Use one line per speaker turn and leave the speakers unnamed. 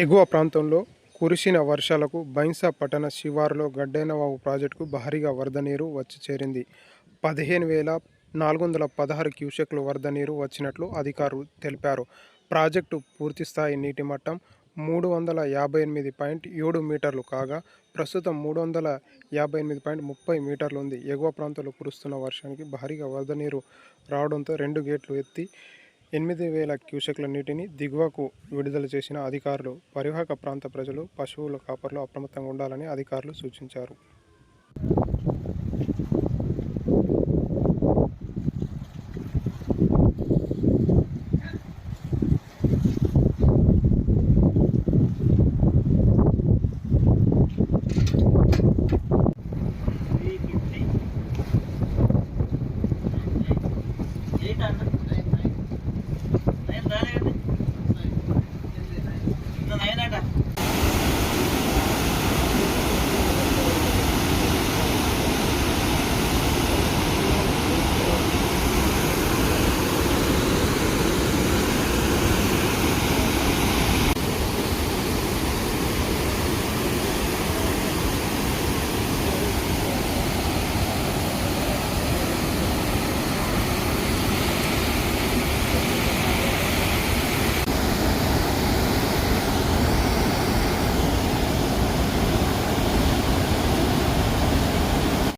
ఎగువ ప్రాంతంలో కురిసిన వర్షాలకు బైన్సా పట్టణ శివారులో గడ్డైనవాగు ప్రాజెక్టుకు భారీగా వరద నీరు వచ్చి చేరింది. పదిహేను వేల నాలుగు వందల పదహారు క్యూసెక్లు వరద నీరు వచ్చినట్లు అధికారులు తెలిపారు. ప్రాజెక్టు పూర్తిస్థాయి నీటి మట్టం మూడు వందల యాభై ఎనిమిది పాయింట్ ఏడు మీటర్లు కాగా ప్రస్తుతం మూడు వందల యాభై ఎనిమిది పాయింట్ ముప్పై మీటర్లు ఉంది. ఎగువ ప్రాంతంలో కురుస్తున్న వర్షానికి భారీగా వరద నీరు రావడంతో రెండు గేట్లు ఎత్తి ఎనిమిది వేల క్యూసెక్ల నీటిని దిగువకు విడుదల చేసిన అధికారులు పరివాహక ప్రాంత ప్రజలు పశువుల కాపర్లు అప్రమత్తంగా ఉండాలని అధికారులు సూచించారు. Galena.